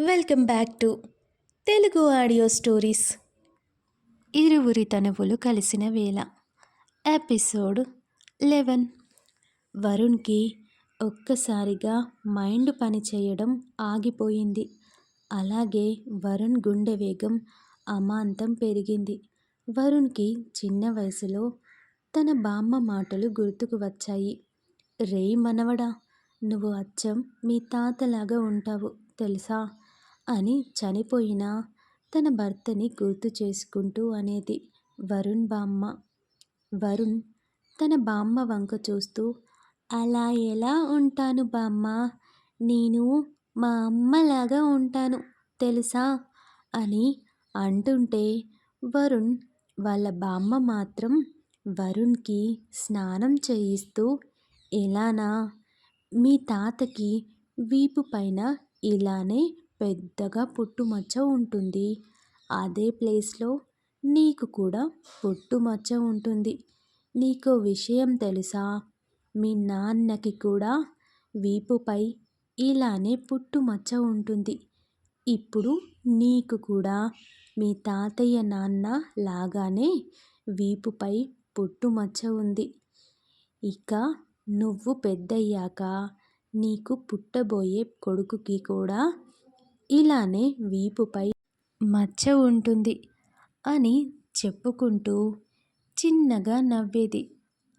Welcome back to Telugu audio stories. ఇరువురి తనువులు కలిసిన వేళ. Episode eleven. వరుణ్కి ఒక్కసారిగా మైండ్ పనిచేయడం ఆగిపోయింది. అలాగే వరుణ్ గుండె వేగం అమాంతం పెరిగింది. వరుణ్కి చిన్న వయసులో తన బామ్మ మాటలు గుర్తుకు వచ్చాయి. రేయ్ మనవడా నువ్వు అచ్చం మీ తాతలాగా ఉంటావు తెలుసా? అని చనిపోయిన తన భర్తని గుర్తు చేసుకుంటూ అనేది వరుణ్ బామ్మ. వరుణ్ తన బామ్మ వంక చూస్తూ అలా ఎలా ఉంటాను బామ్మ? నేను మా అమ్మలాగా ఉంటాను తెలుసా? అని అంటుంటే వరుణ్ వాళ్ళ బామ్మ మాత్రం వరుణ్కి స్నానం చేయిస్తూ ఎలానా? మీ తాతకి వీపు పైన ఇలానే పెద్దగా పుట్టుమచ్చ ఉంటుంది. అదే ప్లేస్లో నీకు కూడా పుట్టుమచ్చ ఉంటుంది. నీకో విషయం తెలుసా? మీ నాన్నకి కూడా వీపుపై ఇలానే పుట్టుమచ్చ ఉంటుంది. ఇప్పుడు నీకు కూడా మీ తాతయ్య నాన్న లాగానే వీపుపై పుట్టుమచ్చ ఉంది. ఇక నువ్వు పెద్దయ్యాక నీకు పుట్టబోయే కొడుకుకి కూడా ఇలానే వీపుపై మచ్చ ఉంటుంది అని చెప్పుకుంటూ చిన్నగా నవ్వేది.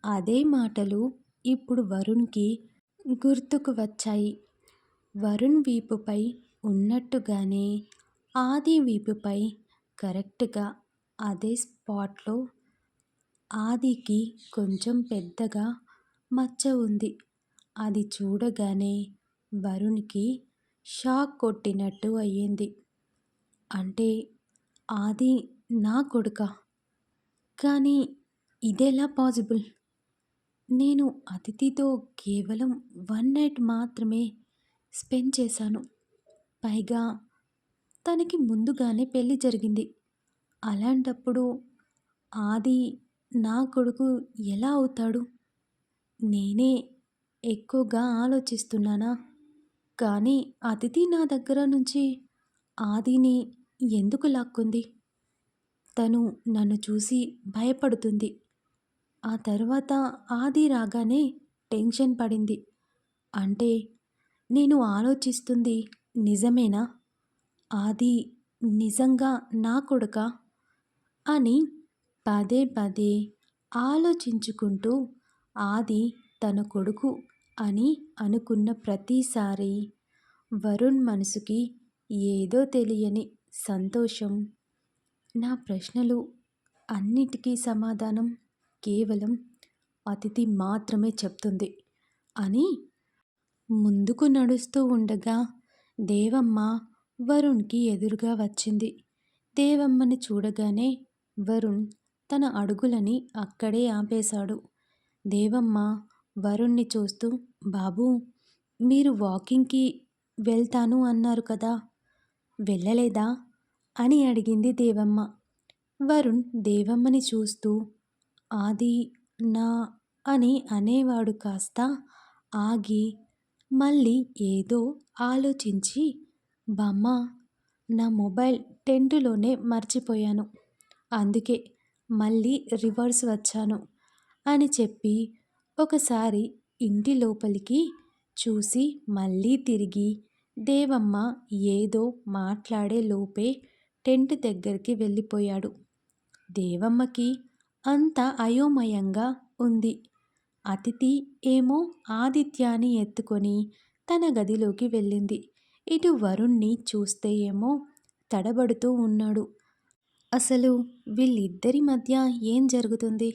అదే మాటలు ఇప్పుడు వరుణ్కి గుర్తుకు వచ్చాయి. వరుణ్ వీపుపై ఉన్నట్టుగానే ఆది వీపుపై కరెక్ట్గా అదే స్పాట్లో ఆదికి కొంచెం పెద్దగా మచ్చ ఉంది. అది చూడగానే వరుణ్కి షాక్ కొట్టినట్టు అయ్యింది. అంటే ఆది నా కొడుక? కానీ ఇదెలా పాసిబుల్ నేను అతిథితో కేవలం వన్ నైట్ మాత్రమే స్పెండ్ చేశాను. పైగా తనకి ముందుగానే పెళ్ళి జరిగింది. అలాంటప్పుడు ఆది నా కొడుకు ఎలా అవుతాడు? నేనే ఎక్కువగా ఆలోచిస్తున్నానా? కానీ అతిథి నా దగ్గర నుంచి ఆదిని ఎందుకు లాక్కుంది? తను నన్ను చూసి భయపడుతుంది. ఆ తర్వాత ఆది రాగానే టెన్షన్ పడింది. అంటే నేను ఆలోచిస్తుంది నిజమేనా? ఆది నిజంగా నా కొడుక? అని పదే పదే ఆలోచించుకుంటూ ఆది తన కొడుకు అని అనుకున్న ప్రతిసారి వరుణ్ మనసుకి ఏదో తెలియని సంతోషం. నా ప్రశ్నలు అన్నిటికీ సమాధానం కేవలం అతిథి మాత్రమే చెప్తుంది అని ముందుకు నడుస్తూ ఉండగా దేవమ్మ వరుణ్కి ఎదురుగా వచ్చింది. దేవమ్మని చూడగానే వరుణ్ తన అడుగులని అక్కడే ఆపేశాడు. దేవమ్మ వరుణ్ణి చూస్తూ బాబూ మీరు వాకింగ్కి వెళ్తాను అన్నారు కదా వెళ్ళలేదా? అని అడిగింది దేవమ్మ. వరుణ్ దేవమ్మని చూస్తూ ఆది నా అని అనేవాడు కాస్త ఆగి మళ్ళీ ఏదో ఆలోచించి బామ్మ నా మొబైల్ టెంటులోనే మర్చిపోయాను అందుకే మళ్ళీ రివర్స్ వచ్చాను అని చెప్పి ఒకసారి ఇంటి లోపలికి చూసి మళ్ళీ తిరిగి దేవమ్మ ఏదో మాట్లాడే లోపే టెంట్ దగ్గరికి వెళ్ళిపోయాడు. దేవమ్మకి అంత అయోమయంగా ఉంది. అతిథి ఏమో ఆదిత్యాన్ని ఎత్తుకొని తన గదిలోకి వెళ్ళింది. ఇటు వరుణ్ణి చూస్తే ఏమో తడబడుతూ ఉన్నాడు. అసలు వీళ్ళిద్దరి మధ్య ఏం జరుగుతుంది?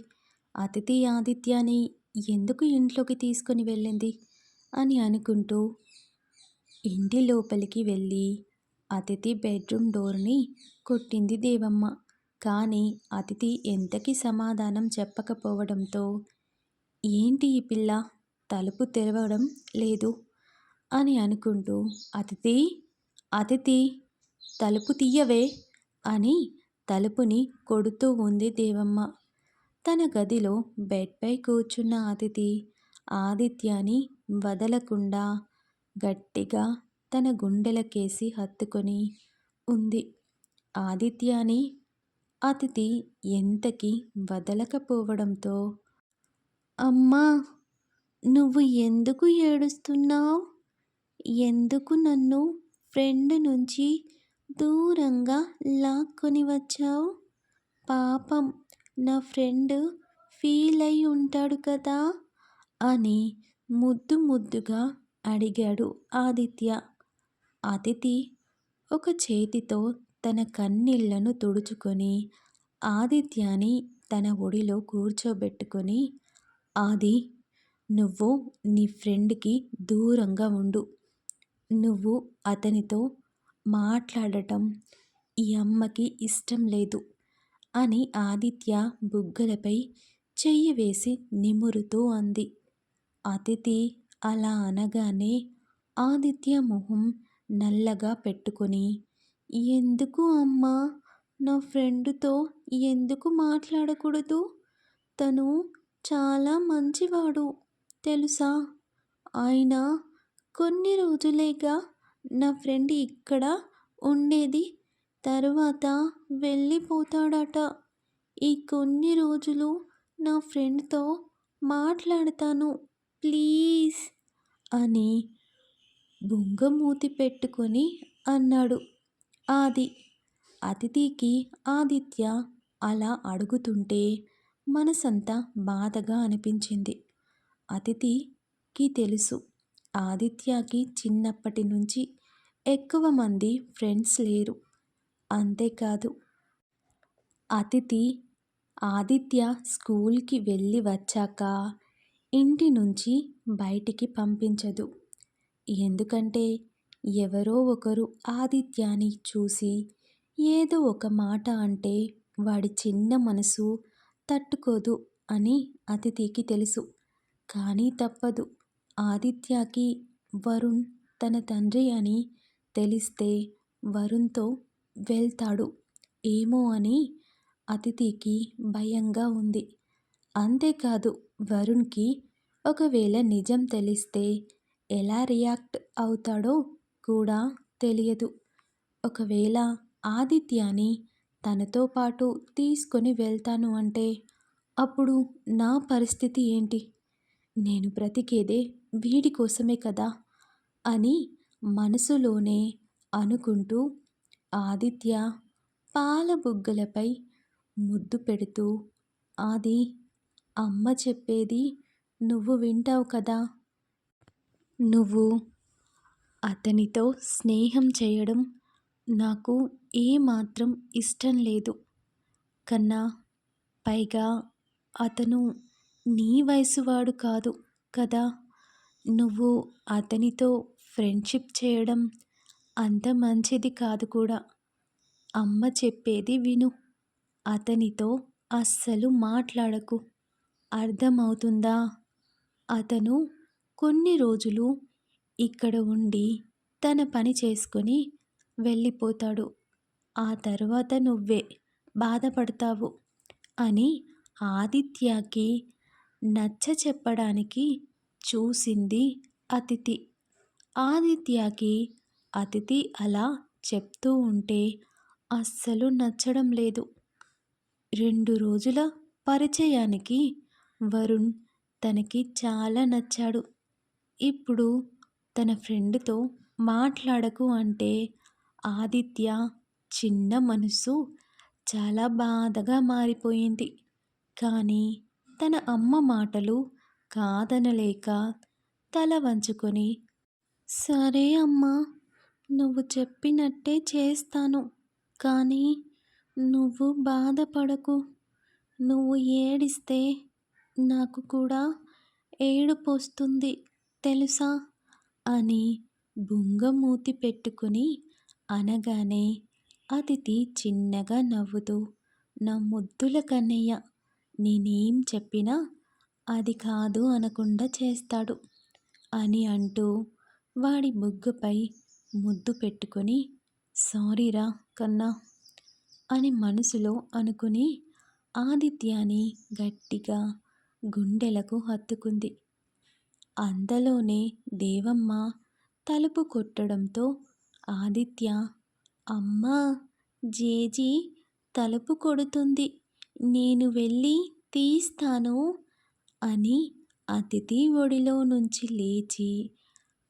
అతిథి ఆదిత్యాని ఎందుకు ఇంట్లోకి తీసుకొని వెళ్ళింది? అని అనుకుంటూ ఇంటి లోపలికి వెళ్ళి అతిథి బెడ్రూమ్ డోర్ని కొట్టింది దేవమ్మ. కానీ అతిథి ఎంతకి సమాధానం చెప్పకపోవడంతో ఏంటి ఈ పిల్ల? తలుపు తెరవడం లేదు అని అనుకుంటూ అతిథి అతిథి తలుపు తీయవే అని తలుపుని కొడుతూ ఉంది దేవమ్మ. తన గదిలో బెడ్పై కూర్చున్న అతిథి ఆదిత్యాని వదలకుండా గట్టిగా తన గుండెలకేసి హత్తుకొని ఉంది. ఆదిత్యాని అతిథి ఎంతకి వదలకపోవడంతో అమ్మా నువ్వు ఎందుకు ఏడుస్తున్నావు? ఎందుకు నన్ను ఫ్రెండ్ నుంచి దూరంగా లాక్కొని వచ్చావు? పాపం నా ఫ్రెండ్ ఫీల్ అయి ఉంటాడు కదా అని ముద్దు ముద్దుగా అడిగాడు ఆదిత్య. అతిథి ఒక చేతితో తన కన్నీళ్ళను తుడుచుకొని ఆదిత్యాని తన ఒడిలో కూర్చోబెట్టుకొని ఆది నువ్వు నీ ఫ్రెండ్కి దూరంగా ఉండు. నువ్వు అతనితో మాట్లాడటం ఈ అమ్మకి ఇష్టం లేదు. అని ఆదిత్య బుగ్గలపై చెయ్యి వేసి నిమురుతూ అంది. అతిథి అలా అనగానే ఆదిత్య మొహం నల్లగా పెట్టుకొని ఎందుకు అమ్మా నా ఫ్రెండ్తో ఎందుకు మాట్లాడకూడదు? తను చాలా మంచివాడు తెలుసా? ఆయన కొన్ని రోజులేగా నా ఫ్రెండ్ ఇక్కడ ఉండేది తర్వాత వెళ్ళిపోతాడట. ఈ కొన్ని రోజులు నా ఫ్రెండ్తో మాట్లాడతాను. ప్లీజ్ అని బుంగమూతి పెట్టుకొని అన్నాడు. ఆది అతిథికి ఆదిత్య అలా అడుగుతుంటే మనసంతా బాధగా అనిపించింది. అతిథికి తెలుసు ఆదిత్యకి చిన్నప్పటి నుంచి ఎక్కువ మంది ఫ్రెండ్స్ లేరు. అంతేకాదు అతిథి ఆదిత్య స్కూల్కి వెళ్ళి వచ్చాక ఇంటి నుంచి బయటికి పంపించదు. ఎందుకంటే ఎవరో ఒకరు ఆదిత్యాని చూసి ఏదో ఒక మాట అంటే వాడి చిన్న మనసు తట్టుకోదు అని అతిథికి తెలుసు. కానీ తప్పదు. ఆదిత్యకి వరుణ్ తన తండ్రి అని తెలిస్తే వరుణ్తో వెళ్తాడు. ఏమో అని అతిథికి భయంగా ఉంది. అంతేకాదు వరుణ్కి ఒకవేళ నిజం తెలిస్తే ఎలా రియాక్ట్ అవుతాడో కూడా తెలియదు. ఒకవేళ ఆదిత్యాని తనతో పాటు తీసుకొని వెళ్తాను అంటే అప్పుడు నా పరిస్థితి ఏంటి? నేను బ్రతికేదే వీడి కోసమే కదా అని మనసులోనే అనుకుంటూ ఆదిత్య పాల బుగ్గలపై ముద్దు పెడుతూ ఆది అమ్మ చెప్పేది నువ్వు వింటావు కదా. నువ్వు అతనితో స్నేహం చేయడం నాకు ఏమాత్రం ఇష్టం లేదు. కన్నా పైగా అతను నీ వయసువాడు కాదు కదా. నువ్వు అతనితో ఫ్రెండ్షిప్ చేయడం అంత మంచిది కాదు కూడా. అమ్మ చెప్పేది విను. అతనితో అస్సలు మాట్లాడకు. అర్థమవుతుందా? అతను కొన్ని రోజులు ఇక్కడ ఉండి తన పని చేసుకొని వెళ్ళిపోతాడు. ఆ తర్వాత నువ్వే బాధపడతావు అని ఆదిత్యకి నచ్చ చెప్పడానికి చూసింది అతిథి. ఆదిత్యకి అతిథి అలా చెప్తూ ఉంటే అస్సలు నచ్చడం లేదు. రెండు రోజుల పరిచయానికి వరుణ్ తనకి చాలా నచ్చాడు. ఇప్పుడు తన ఫ్రెండ్తో మాట్లాడకు అంటే ఆదిత్య చిన్న మనసు చాలా బాధగా మారిపోయింది. కానీ తన అమ్మ మాటలు కాదనలేక తల వంచుకొని సరే అమ్మా నువ్వు చెప్పినట్టే చేస్తాను. కానీ నువ్వు బాధపడకు. నువ్వు ఏడిస్తే నాకు కూడా ఏడుపు వస్తుంది తెలుసా? అని బుంగమూతి పెట్టుకుని అనగానే అతిథి చిన్నగా నవ్వుతూ నా ముద్దుల కన్నయ్య నేనేం చెప్పినా అది కాదు అనకుండా చేస్తాడు అని అంటూ వాడి బుగ్గపై ముద్దు పెట్టుకొని సారీరా కన్నా అని మనసులో అనుకుని ఆదిత్యాని గట్టిగా గుండెలకు హత్తుకుంది. అంతలోనే దేవమ్మ తలుపు కొట్టడంతో ఆదిత్య అమ్మా జేజీ తలుపు కొడుతుంది. నేను వెళ్ళి తీస్తాను అని అతిథి ఒడిలో నుంచి లేచి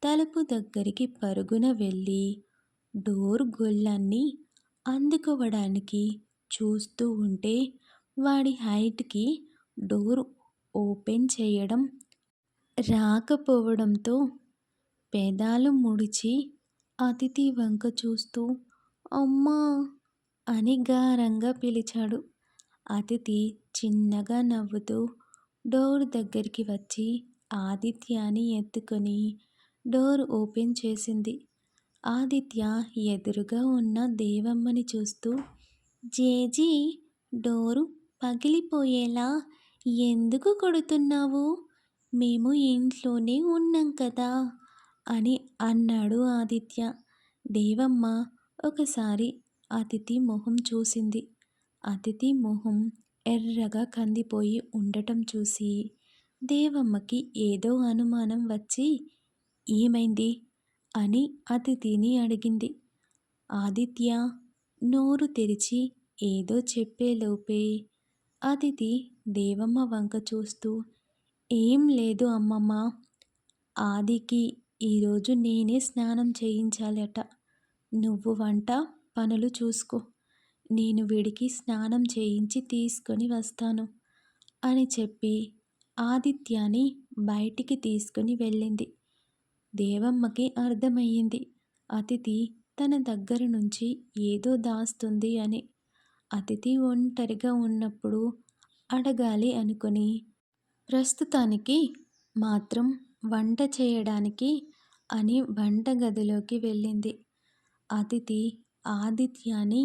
తలుపు దగ్గరికి పరుగున వెళ్ళి డోర్ గొల్లాన్ని అందుకోవడానికి చూస్తూ ఉంటే వాడి హైట్కి డోర్ ఓపెన్ చేయడం రాకపోవడంతో పెదాలు ముడిచి అతిథి వంక చూస్తూ అమ్మా అని గారంగా పిలిచాడు. అతిథి చిన్నగా నవ్వుతూ డోర్ దగ్గరికి వచ్చి ఆదిత్యాన్ని ఎత్తుకొని డోర్ ఓపెన్ చేసింది. ఆదిత్య ఎదురుగా ఉన్న దేవమ్మని చూస్తూ జేజీ డోరు పగిలిపోయేలా ఎందుకు కొడుతున్నావు? మేము ఇంట్లోనే ఉన్నాం కదా అని అన్నాడు ఆదిత్య. దేవమ్మ ఒకసారి అతిథి మొహం చూసింది. అతిథి మొహం ఎర్రగా కందిపోయి ఉండటం చూసి దేవమ్మకి ఏదో అనుమానం వచ్చి ఏమైంది? అని అతిథిని అడిగింది. ఆదిత్య నోరు తెరిచి ఏదో చెప్పేలోపే అతిథి దేవమ్మ వంక చూస్తూ ఏం లేదు అమ్మమ్మ. ఆదికి ఈరోజు నేనే స్నానం చేయించాలట. నువ్వు వంట పనులు చూసుకో. నేను వీడికి స్నానం చేయించి తీసుకొని వస్తాను అని చెప్పి ఆదిత్యాని బయటికి తీసుకుని వెళ్ళింది. దేవమ్మకి అర్థమయ్యింది. అతిథి తన దగ్గర నుంచి ఏదో దాస్తుంది అని. అతిథి ఒంటరిగా ఉన్నప్పుడు అడగాలి అనుకుని ప్రస్తుతానికి మాత్రం వంట చేయడానికి అని వంటగదిలోకి వెళ్ళింది. అతిథి ఆదిత్యాన్ని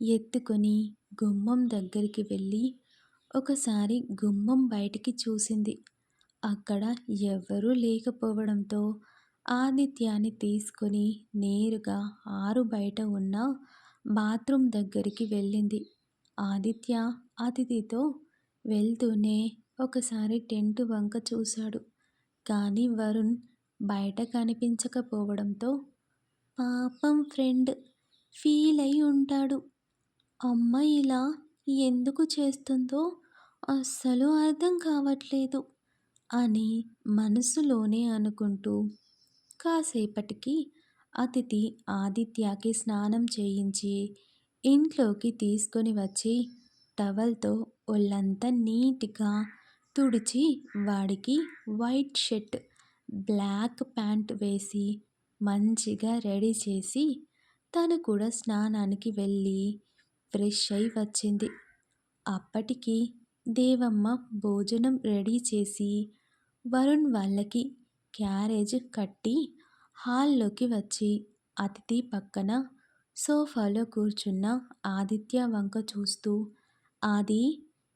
ఎత్తుకొని గుమ్మం దగ్గరికి వెళ్ళి ఒకసారి గుమ్మం బయటికి చూసింది. అక్కడ ఎవ్వరూ లేకపోవడంతో ఆదిత్యాన్ని తీసుకొని నేరుగా ఆరు బయట ఉన్న బాత్రూమ్ దగ్గరికి వెళ్ళింది. ఆదిత్య అతిథితో వెళ్తూనే ఒకసారి టెంట్ వంక చూశాడు. కానీ వరుణ్ బయట కనిపించకపోవడంతో పాపం ఫ్రెండ్ ఫీల్ అయి ఉంటాడు. అమ్మ ఇలా ఎందుకు చేస్తుందో అస్సలు అర్థం కావట్లేదు అని మనసులోనే అనుకుంటూ కాసేపటికి అతిథి ఆదిత్యకి స్నానం చేయించి ఇంట్లోకి తీసుకొని వచ్చి టవల్తో ఒళ్ళంతా నీట్గా తుడిచి వాడికి వైట్ షర్ట్ బ్లాక్ ప్యాంట్ వేసి మంచిగా రెడీ చేసి తను కూడా స్నానానికి వెళ్ళి ఫ్రెష్ అయి వచ్చింది. అప్పటికి దేవమ్మ భోజనం రెడీ చేసి వరుణ్ వాళ్ళకి క్యారేజ్ కట్టి హాల్లోకి వచ్చి అతిథి పక్కన సోఫాలో కూర్చున్న ఆదిత్య వంక చూస్తూ ఆది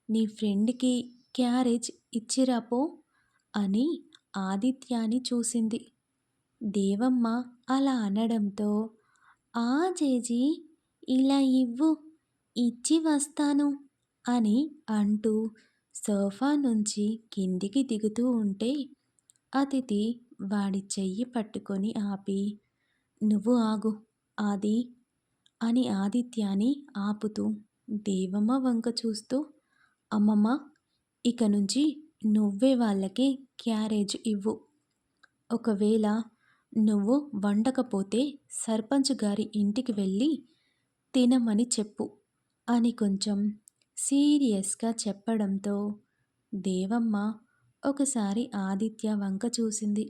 నీ ఫ్రెండ్కి క్యారేజ్ ఇచ్చిరాపో అని ఆదిత్యాని చూసింది. దేవమ్మ అలా అనడంతో ఆ జేజీ ఇలా ఇవ్వు ఇచ్చి వస్తాను అని అంటూ సోఫా నుంచి కిందికి దిగుతూ ఉంటే అతిథి వాడి చెయ్యి పట్టుకొని ఆపి నువ్వు ఆగు ఆది అని ఆదిత్యాని ఆపుతూ దేవమ్మ వంక చూస్తూ అమ్మమ్మ ఇక నుంచి నువ్వే వాళ్ళకి క్యారేజ్ ఇవ్వు. ఒకవేళ నువ్వు వండకపోతే సర్పంచ్ గారి ఇంటికి వెళ్ళి తినమని చెప్పు అని కొంచెం సీరియస్గా చెప్పడంతో దేవమ్మ ఒకసారి ఆదిత్య వంక చూసింది.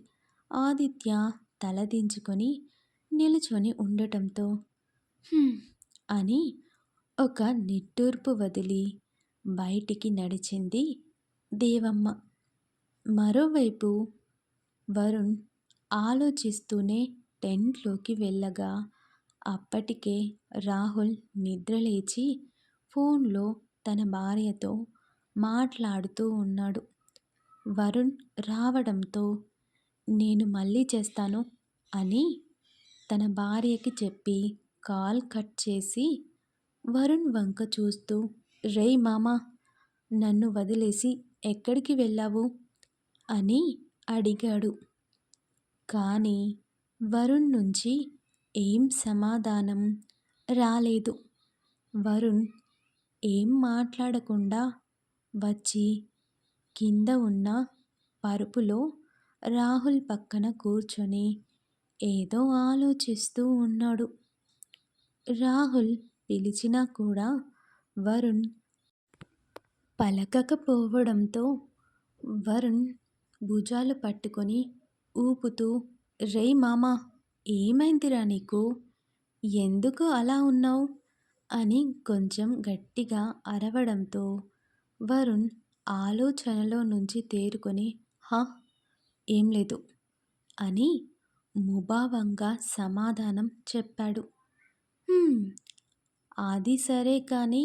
ఆదిత్య తలదించుకొని నిలుచొని ఉండటంతో అని ఒక నిట్టూర్పు వదిలి బయటికి నడిచింది దేవమ్మ. మరోవైపు వరుణ్ ఆలోచిస్తూనే టెంట్లోకి వెళ్ళగా అప్పటికే రాహుల్ నిద్రలేచి ఫోన్లో తన భార్యతో మాట్లాడుతూ ఉన్నాడు. వరుణ్ రావడంతో నేను మళ్ళీ చేస్తాను అని తన భార్యకి చెప్పి కాల్ కట్ చేసి వరుణ్ వంక చూస్తూ రేయ్ మామా నన్ను వదిలేసి ఎక్కడికి వెళ్ళావు? అని అడిగాడు. కానీ వరుణ్ నుంచి ఏం సమాధానం రాలేదు. వరుణ్ ఏం మాట్లాడకుండా వచ్చి కింద ఉన్న పరుపులో రాహుల్ పక్కన కూర్చొని ఏదో ఆలోచిస్తూ ఉన్నాడు. రాహుల్ పిలిచినా కూడా వరుణ్ పలకకపోవడంతో వరుణ్ భుజాలు పట్టుకొని ఊపుతూ రేయ్ మామా ఏమైందిరా నీకు? ఎందుకు అలా ఉన్నావు? అని కొంచెం గట్టిగా అరవడంతో వరుణ్ ఆలోచనలో నుంచి తేరుకొని హా ఏం లేదు. అని ముభావంగా సమాధానం చెప్పాడు. అది సరే కానీ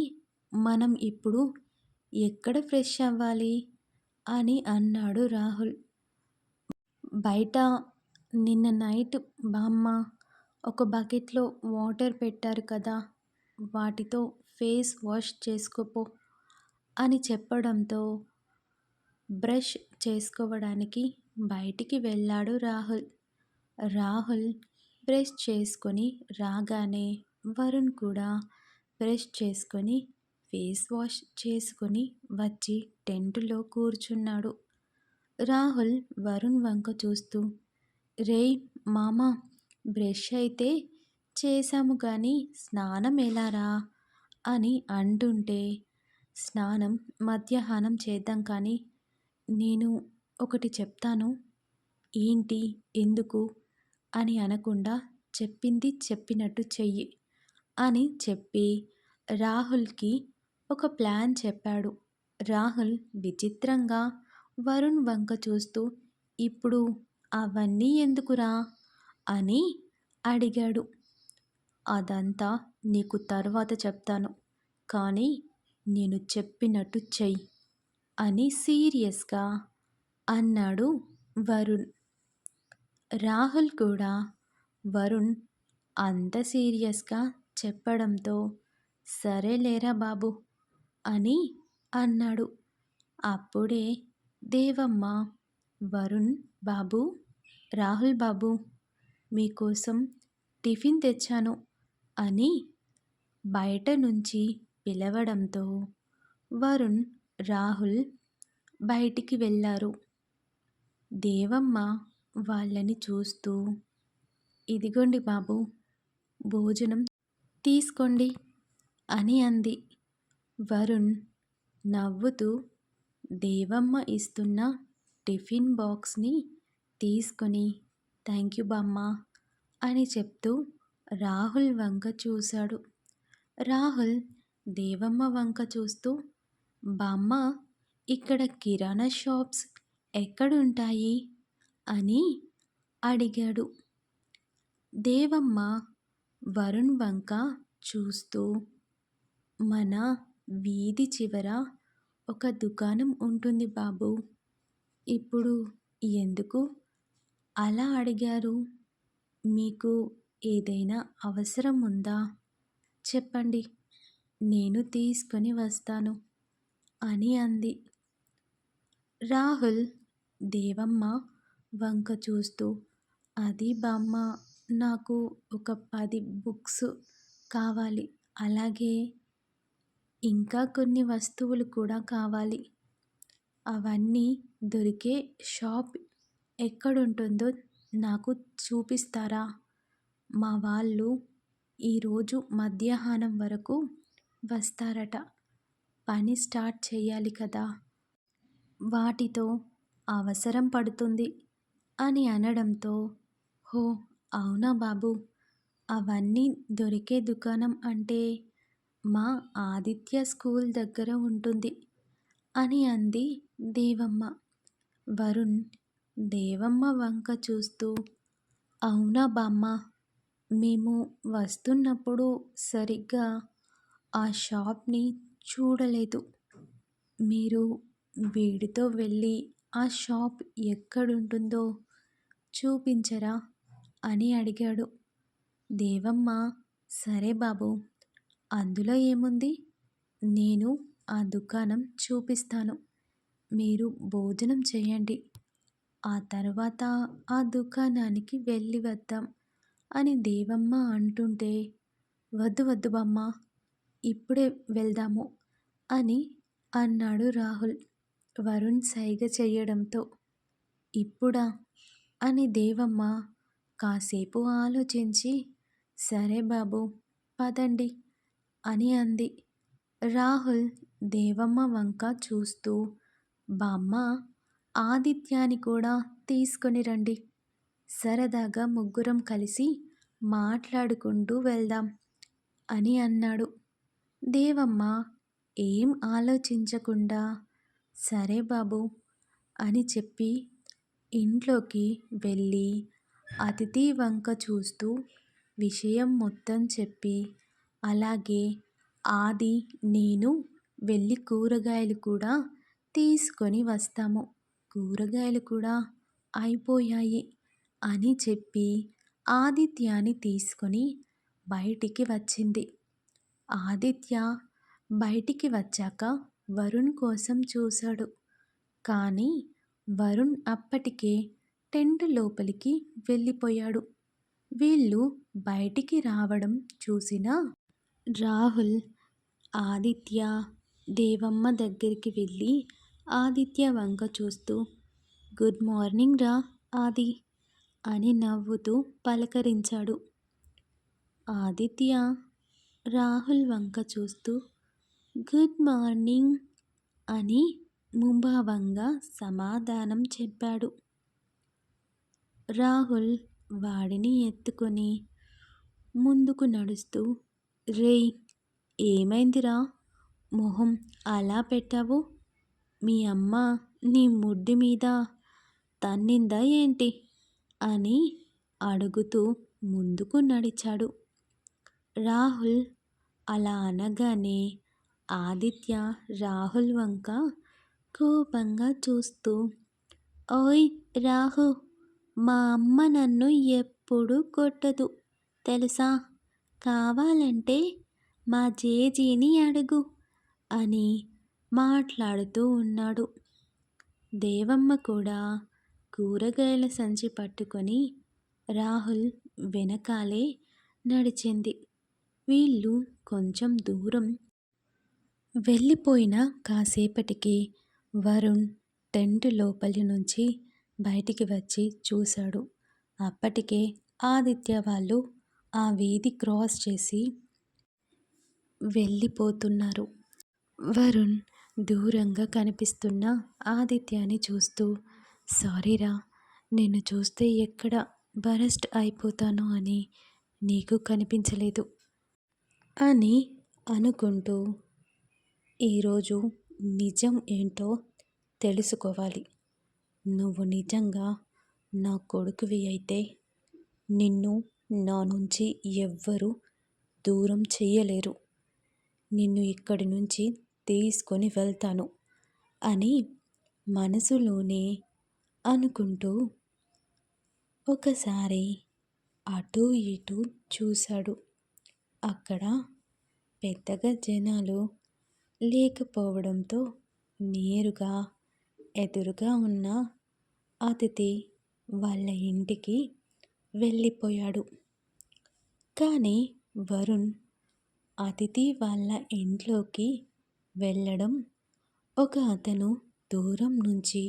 మనం ఇప్పుడు ఎక్కడ ఫ్రెష్ అవ్వాలి? అని అన్నాడు రాహుల్. బయట నిన్న నైట్ బామ్మ ఒక బకెట్లో వాటర్ పెట్టారు కదా వాటితో ఫేస్ వాష్ చేసుకోపో అని చెప్పడంతో బ్రష్ చేసుకోవడానికి బయటికి వెళ్ళాడు రాహుల్. రాహుల్ బ్రష్ చేసుకొని రాగానే వరుణ్ కూడా బ్రష్ చేసుకొని ఫేస్ వాష్ చేసుకొని వచ్చి టెంటులో కూర్చున్నాడు. రాహుల్ వరుణ్ వంక చూస్తూ రేయ్ మామా బ్రష్ అయితే చేశాము కానీ స్నానం ఎలారా అని అంటుంటే స్నానం మధ్యాహ్నం చేద్దాం కానీ నేను ఒకటి చెప్తాను. ఏంటి? ఎందుకు? అని అనకుండా చెప్పింది చెప్పినట్టు చెయ్యి అని చెప్పి రాహుల్కి ఒక ప్లాన్ చెప్పాడు. రాహుల్ విచిత్రంగా వరుణ్ వంక చూస్తూ ఇప్పుడు అవన్నీ ఎందుకురా? అని అడిగాడు. అదంతా నీకు తర్వాత చెప్తాను కానీ నేను చెప్పినట్టు చెయ్యి అని సీరియస్గా అన్నాడు వరుణ్. రాహుల్ కూడా వరుణ్ అంత సీరియస్గా చెప్పడంతో సరేలేరా బాబు అని అన్నాడు. అప్పుడే దేవమ్మ వరుణ్ బాబు రాహుల్ బాబు మీకోసం టిఫిన్ తెచ్చాను అని బయట నుంచి పిలవడంతో వరుణ్ రాహుల్ బయటికి వెళ్ళారు. దేవమ్మ వాళ్ళని చూస్తూ ఇదిగోండి బాబు భోజనం తీసుకోండి అని అంది. వరుణ్ నవ్వుతూ దేవమ్మ ఇస్తున్న టిఫిన్ బాక్స్ని తీసుకొని థ్యాంక్ యూ బామ్మ అని చెప్తూ రాహుల్ వంక చూశాడు. రాహుల్ దేవమ్మ వంక చూస్తూ బామ్మ ఇక్కడ కిరాణా షాప్స్ ఎక్కడుంటాయి? అని అడిగాడు. దేవమ్మ వరుణ్ వంక చూస్తూ మన వీధి చివర ఒక దుకాణం ఉంటుంది బాబు. ఇప్పుడు ఎందుకు? అలా అడిగారు. మీకు ఏదైనా అవసరం ఉందా? చెప్పండి. నేను తీసుకొని వస్తాను అని అంది. రాహుల్ దేవమ్మ వంక చూస్తూ అది బామ్మ నాకు ఒక పది బుక్స్ కావాలి. అలాగే ఇంకా కొన్ని వస్తువులు కూడా కావాలి. అవన్నీ దొరికే షాప్ ఎక్కడుంటుందో నాకు చూపిస్తారా మా వాళ్ళు ఈరోజు మధ్యాహ్నం వరకు వస్తారట. పని స్టార్ట్ చేయాలి కదా. వాటితో అవసరం పడుతుంది అని అనడంతో హో అవునా బాబు? అవన్నీ దొరికే దుకాణం అంటే మా ఆదిత్య స్కూల్ దగ్గర ఉంటుంది అని అంది దేవమ్మ. వరుణ్ దేవమ్మ వంక చూస్తూ అవునా బామ్మ? మేము వస్తున్నప్పుడు సరిగ్గా ఆ షాప్ని చూడలేదు. మీరు వీడితో వెళ్ళి ఆ షాప్ ఎక్కడుంటుందో చూపించరా? అని అడిగాడు. దేవమ్మ సరే బాబు అందులో ఏముంది? నేను ఆ దుకాణం చూపిస్తాను. మీరు భోజనం చేయండి. ఆ తర్వాత ఆ దుకాణానికి వెళ్ళి వద్దాం అని దేవమ్మ అంటుంటే వద్దు వద్దు బామ్మ ఇప్పుడే వెళ్దాము అని అన్నాడు రాహుల్. వరుణ్ సైగ చెయ్యడంతో ఇప్పుడా అని దేవమ్మ కాసేపు ఆలోచించి సరే బాబు పదండి అని అంది. రాహుల్ దేవమ్మ వంక చూస్తూ బామ్మ ఆదిత్యాని కూడా తీసుకొని రండి. సరదాగా ముగ్గురం కలిసి మాట్లాడుకుంటూ వెళ్దాం అని అన్నాడు. దేవమ్మ ఏం ఆలోచించకుండా సరే బాబు అని చెప్పి ఇంట్లోకి వెళ్ళి అతిథి వంక చూస్తూ విషయం మొత్తం చెప్పి అలాగే ఆది నేను వెళ్ళి కూరగాయలు కూడా తీసుకొని వస్తాము. కూరగాయలు కూడా అయిపోయాయి అని చెప్పి ఆదిత్యాని తీసుకొని బయటికి వచ్చింది. ఆదిత్య బయటికి వచ్చాక వరుణ్ కోసం చూశాడు. కానీ వరుణ్ అప్పటికే టెంట్ లోపలికి వెళ్ళిపోయాడు. వీళ్ళు బయటికి రావడం చూసిన రాహుల్ ఆదిత్య దేవమ్మ దగ్గరికి వెళ్ళి ఆదిత్య వంక చూస్తూ గుడ్ మార్నింగ్ రా ఆది అని నవ్వుతూ పలకరించాడు. ఆదిత్య రాహుల్ వంక చూస్తూ గుడ్ మార్నింగ్ అని ముభావంగా సమాధానం చెప్పాడు. రాహుల్ వాడిని ఎత్తుకొని ముందుకు నడుస్తూ రేయ్ ఏమైందిరా? మొహం అలా పెట్టావు? మీ అమ్మ నీ ముడ్డి మీద తన్నిందా ఏంటి? అని అడుగుతూ ముందుకు నడిచాడు. రాహుల్ అలా అనగానే ఆదిత్య రాహుల్ వంక కోపంగా చూస్తూ ఓయ్ రాహు మా అమ్మ నన్ను ఎప్పుడూ కొట్టదు. తెలుసా? కావాలంటే మా జేజీని అడుగు అని మాట్లాడుతూ ఉన్నాడు. దేవమ్మ కూడా కూరగాయల సంచి పట్టుకొని రాహుల్ వెనకాలే నడిచింది. వీళ్ళు కొంచెం దూరం వెళ్ళిపోయిన కాసేపటికి వరుణ్ టెంట్ లోపలి నుంచి బయటికి వచ్చి చూశాడు. అప్పటికే ఆదిత్య వాళ్ళు ఆ వీధి క్రాస్ చేసి వెళ్ళిపోతున్నారు. వరుణ్ దూరంగా కనిపిస్తున్న ఆదిత్యాని చూస్తూ సారీరా నిన్ను చూస్తే ఎక్కడ బరస్ట్ అయిపోతానో అని నీకు కనిపించలేదు అని అనుకుంటూ ఈరోజు నిజం ఏంటో తెలుసుకోవాలి. నువ్వు నిజంగా నా కొడుకువి అయితే నిన్ను నా నుంచి ఎవ్వరూ దూరం చెయ్యలేరు. నిన్ను ఇక్కడి నుంచి తీసుకొని వెళ్తాను అని మనసులోనే అనుకుంటూ ఒకసారి అటు ఇటు చూశాడు. అక్కడ పెద్దగా జనాలు లేకపోవడంతో నేరుగా ఎదురుగా ఉన్న అతిథి వాళ్ళ ఇంటికి వెళ్ళిపోయాడు. కానీ వరుణ్ అతిథి వాళ్ళ ఇంట్లోకి వెళ్ళడం ఒక అతను దూరం నుంచి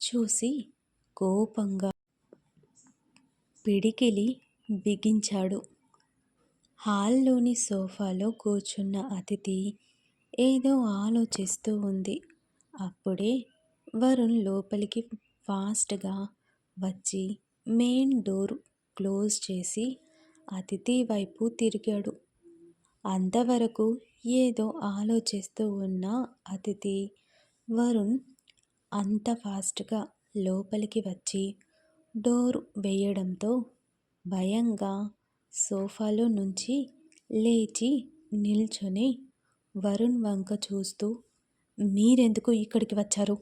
చూసి కోపంగా పిడికిలి బిగించాడు. హాల్లోని సోఫాలో కూర్చున్న అతిథి ఏదో ఆలోచిస్తూ ఉంది. అప్పుడే వరుణ్ లోపలికి ఫాస్ట్గా వచ్చి మెయిన్ డోర్ క్లోజ్ చేసి అతిథి వైపు తిరిగాడు. అంతవరకు ఏదో ఆలోచిస్తూ ఉన్న అతిథి వరుణ్ అంత ఫాస్ట్గా లోపలికి వచ్చి డోర్ వేయడంతో భయంగా సోఫాలో నుంచి లేచి నిల్చొని వరుణ్ వంక చూస్తూ మీరెందుకు ఇక్కడికి వచ్చారు?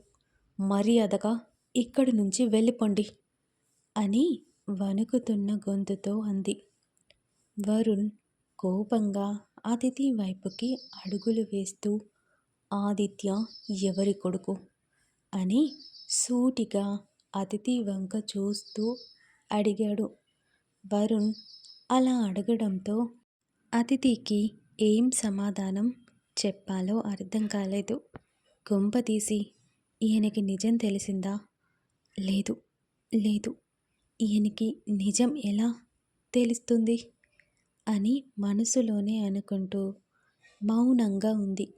మర్యాదగా ఇక్కడి నుంచి వెళ్ళిపోండి అని వణుకుతున్న గొంతుతో అంది. వరుణ్ కోపంగా అతిథి వైపుకి అడుగులు వేస్తూ ఆదిత్య ఎవరి కొడుకు? అని సూటిగా అతిథి వంక చూస్తూ అడిగాడు. వరుణ్ అలా అడగడంతో అతిథికి ఏం సమాధానం? చెప్పాలో అర్థం కాలేదు. తీసి ఈయనకి నిజం తెలిసిందా? లేదు లేదు. ఈయనకి నిజం ఎలా తెలుస్తుంది? అని మనసులోనే అనుకుంటూ మౌనంగా ఉంది.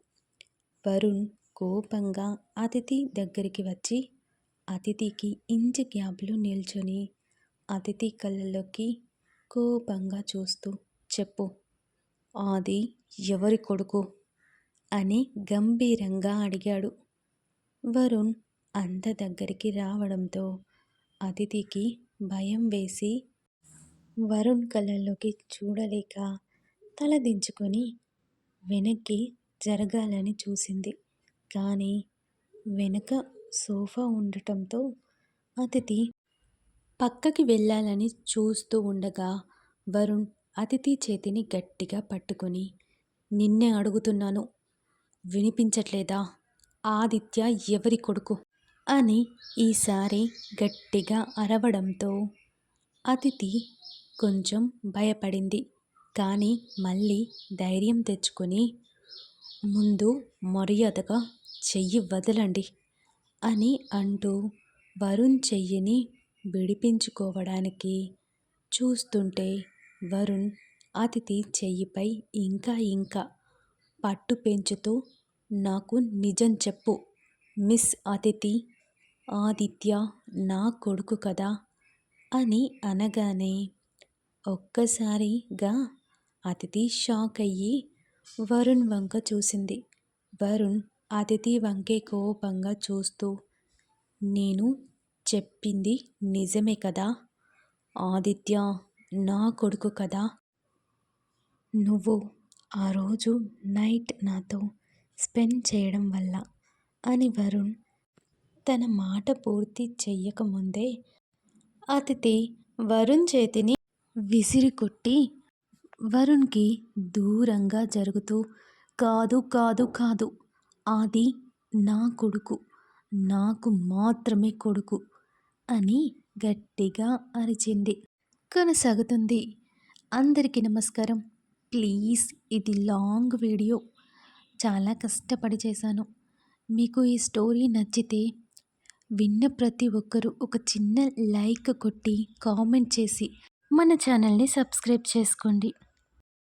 వరుణ్ కోపంగా అతిథి దగ్గరికి వచ్చి అతిథికి ఇంచు గ్యాప్లో నిల్చొని అతిథి కళ్ళలోకి కోపంగా చూస్తూ చెప్పు ఆది ఎవరి కొడుకు? అని గంభీరంగా అడిగాడు. వరుణ్ అంత దగ్గరికి రావడంతో అతిథికి భయం వేసి వరుణ్ కళ్ళల్లోకి చూడలేక తల దించుకొని వెనక్కి జరగాలని చూసింది. కానీ వెనక సోఫా ఉండటంతో అతిథి పక్కకి వెళ్ళాలని చూస్తూ ఉండగా వరుణ్ అతిథి చేతిని గట్టిగా పట్టుకొని నిన్నే అడుగుతున్నాను వినిపించట్లేదా? ఆదిత్య ఎవరి కొడుకు? అని ఈసారి గట్టిగా అరవడంతో అతిథి కొంచెం భయపడింది. కానీ మళ్ళీ ధైర్యం తెచ్చుకొని ముందు మర్యాదగా చెయ్యి వదలండి అని అంటూ వరుణ్ చెయ్యిని విడిపించుకోవడానికి చూస్తుంటే వరుణ్ అతిథి చెయ్యిపై ఇంకా ఇంకా పట్టు పెంచుతూ నాకు నిజం చెప్పు మిస్ అతిథి ఆదిత్య నా కొడుకు కదా అని అనగానే ఒక్కసారిగా అతిథి షాక్ అయ్యి వరుణ్ వంక చూసింది. వరుణ్ అతిథి వంకే కోపంగా చూస్తూ నేను చెప్పింది నిజమే కదా? ఆదిత్య నా కొడుకు కదా? నువ్వు ఆ రోజు నైట్ నాతో స్పెండ్ చేయడం వల్ల అని వరుణ్ తన మాట పూర్తి చెయ్యకముందే అతిథి వరుణ్ చేతిని విసిరికొట్టి వరుణ్కి దూరంగా జరుగుతూ కాదు కాదు కాదు అది నా కొడుకు నాకు మాత్రమే కొడుకు అని గట్టిగా అరిచింది. కొనసాగుతుంది. అందరికీ నమస్కారం. ప్లీజ్ ఇది లాంగ్ వీడియో. చాలా కష్టపడి చేశాను. మీకు ఈ స్టోరీ నచ్చితే విన్న ప్రతి ఒక్కరూ ఒక చిన్న లైక్ కొట్టి కామెంట్ చేసి మన ఛానల్ని సబ్స్క్రైబ్ చేసుకోండి.